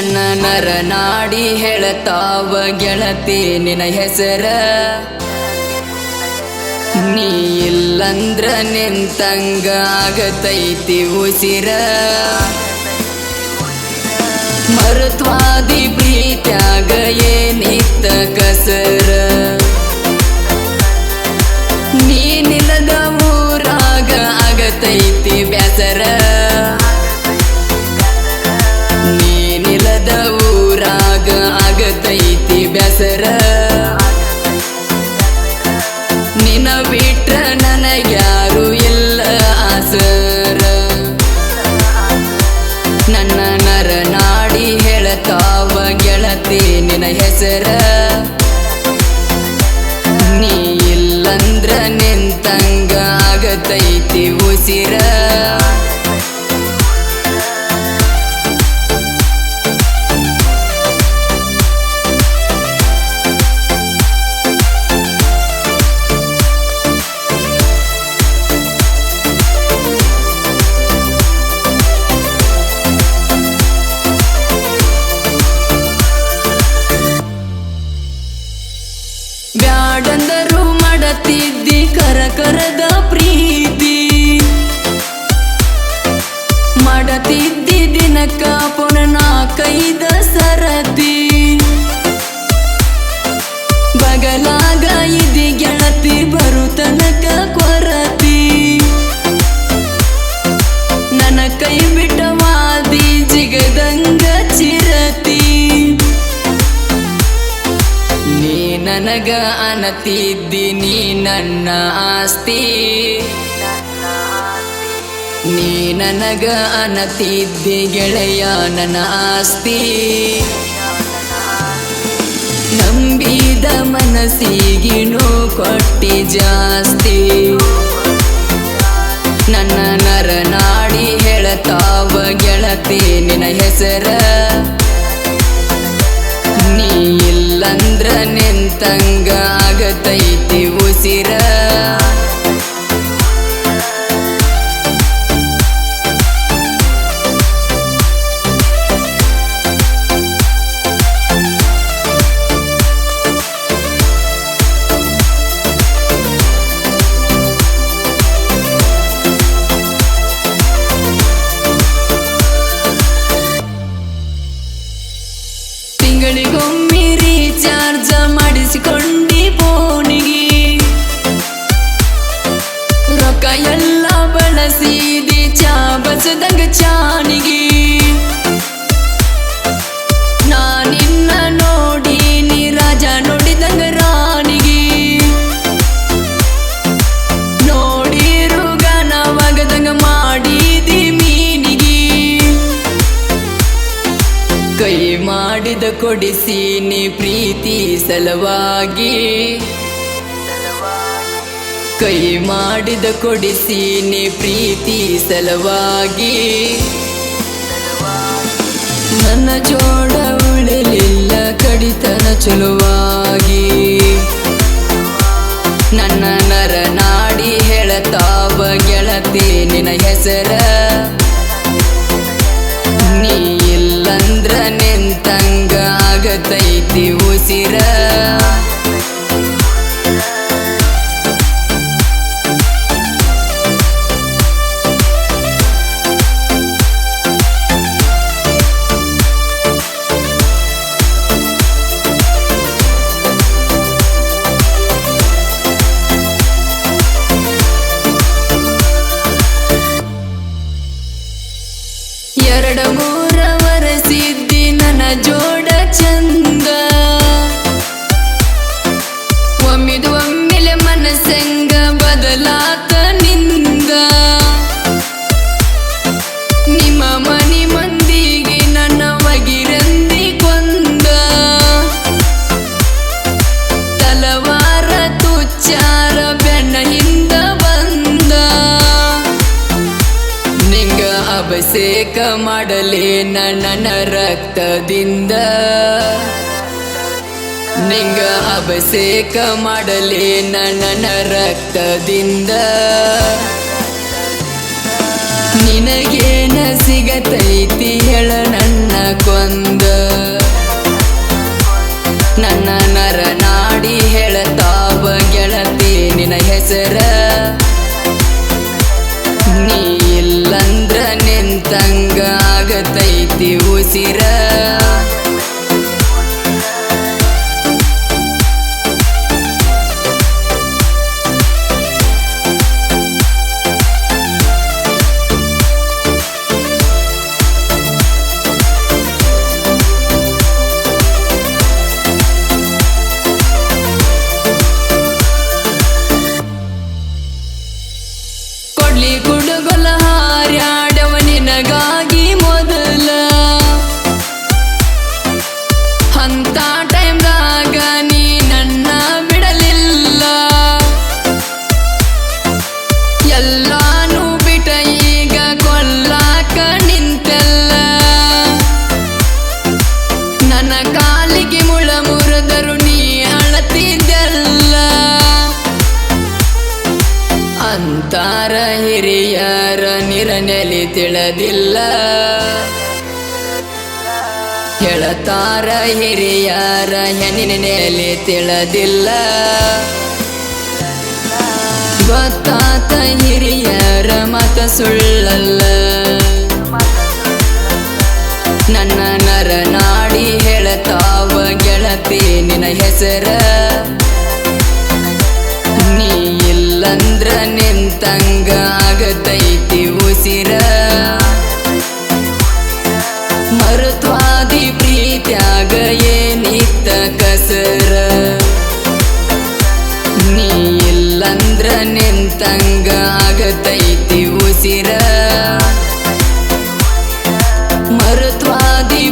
ನನ್ನ ನರ ನಾಡಿ ಹೇಳತಾವ ಗೆಳತಿ ನಿನ ಹೆಸರ. ನೀ ಇಲ್ಲಂದ್ರ ನಿಂತಂಗ ಆಗತೈತಿ ಉಸಿರ. ಮರುತ್ವಾದಿ ಪ್ರೀತ್ಯಾಗ ಏನಿತ್ತ ಕಸರ. ನಿಂತಂಗ ಆಗತೈತಿ ಉಸಿರ. ಬ್ಯಾಡಂದರು ಮಾಡತಿದ್ದಿ ಕರ ಕರದ ಪ್ರೀತಿ ಮಾಡತಿದ್ದಿ ದಿನಕ್ಕ ಪುನಃ ನಾಲ್ಕೈದ ನನಗ ಅನತಿದ್ದಿ ನೀ ನನ್ನ ಆಸ್ತಿ. ನೀ ನನಗ ಅನತಿದ್ದಿ ಗೆಳೆಯ ನನ್ನ ಆಸ್ತಿ. ನಂಬಿದ ಮನಸ್ಸಿಗಿನೂ ಕೊಟ್ಟಿ ಜಾಸ್ತಿ. ನನ್ನ ನರ ನಾಡಿ ಹೇಳತಾವ ಗೆಳತಿ ನಿನ ಹೆಸರ. ನೀ ಇಲ್ಲಂದ್ರ ನಿಂತಂಗ ಆಗತೈತಿ ಉಸಿರ ಮಾಡಿಸಿಕೊಂಡಿ ಫೋನಿಗೆ ರೊಕ್ಕ ಎಲ್ಲ ಬಳಸಿದಿ ಚಾ ಬಸದಂಗ ಚಾನಿಗೆ. ಕೊಡಿಸಿ ನೀ ಪ್ರೀತಿ ಸಲವಾಗಿ. ಕೈ ಮಾಡಿದ ಕೊಡಿಸಿ ನೀ ಪ್ರೀತಿ ಸಲವಾಗಿ. ನನ್ನ ಜೋಡ ಉಳಿಲಿಲ್ಲ, ಕಡಿತನ ಚಲುವಾಗಿ ಆಗತೈತಿ ರಕ್ತದಿಂದ ನಿಂಗ ಅಭಿಷೇಕ ಮಾಡಲೇ ನನ್ನ ರಕ್ತದಿಂದ. ನಿನಗೇನ ಸಿಗತೈತಿ ಹೇಳ ನನ್ನ ಕೊಂದ. ನನ್ನ ನರ ನಾಡಿ ಹೇಳತಾವ ಗೆಳತಿ ನಿನ ಹೆಸರ. ನೀ ಇಲ್ಲಂದ್ರ ನಿಂತಂಗ ಆಗತೈತಿ ಉಸಿರ. ಅಂತಾರ ಹಿರಿಯರ ನಿರನೆಲಿ ತಿಳಿದಿಲ್ಲ. ಕೇಳತಾರ ಹಿರಿಯರ ಹೆಣ್ಣಿನ ನೆಲೆ ತಿಳಿದಿಲ್ಲ. ಗೊತ್ತಾತ ಹಿರಿಯರ ಮತ ಸುಳ್ಳಲ್ಲ. ನನ್ನ ನರ ನಾಡಿ ಹೇಳತಾವ ಗೆಳತಿ ನಿನ ಹೆಸರ. ಚಂದ್ರ ನಿಂತಂಗ ಆಗತೈತಿ ಉಸಿರ. ಮರುತ್ವಾದಿ ಪ್ರೀತ್ಯಾಗ ಏನಿತ್ತ ಕಸರ. ನೀ ಇಲ್ಲಂದ್ರ ನಿಂತಂಗ ಆಗತೈತಿ ಉಸಿರ. ಮರುತ್ವಾದಿ